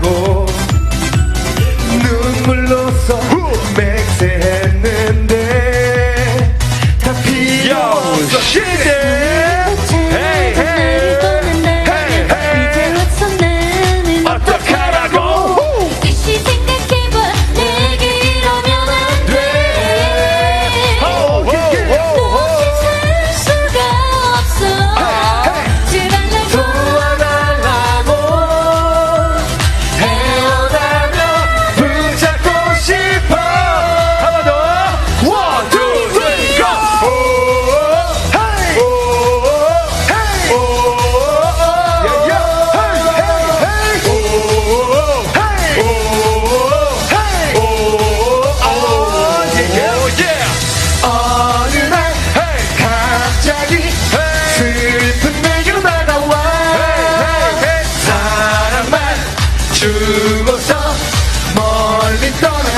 pago.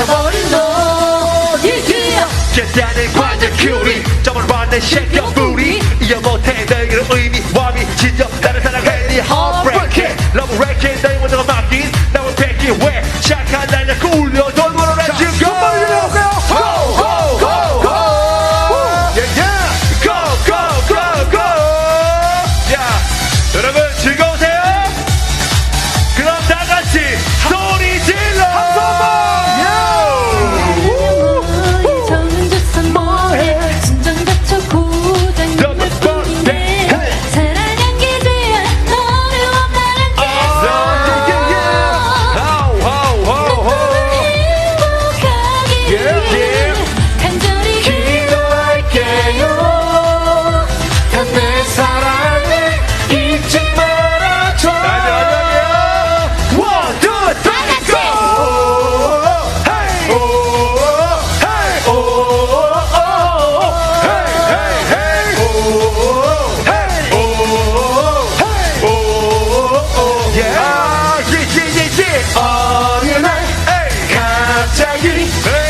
날아버린 너의 뒤야 계단을 관절 큐리. 점을 반대 쉐이크 부리 이어고 태대기로 의미와 미치죠 나를 사랑해 네 heartbreaking. Love wrecking beauty.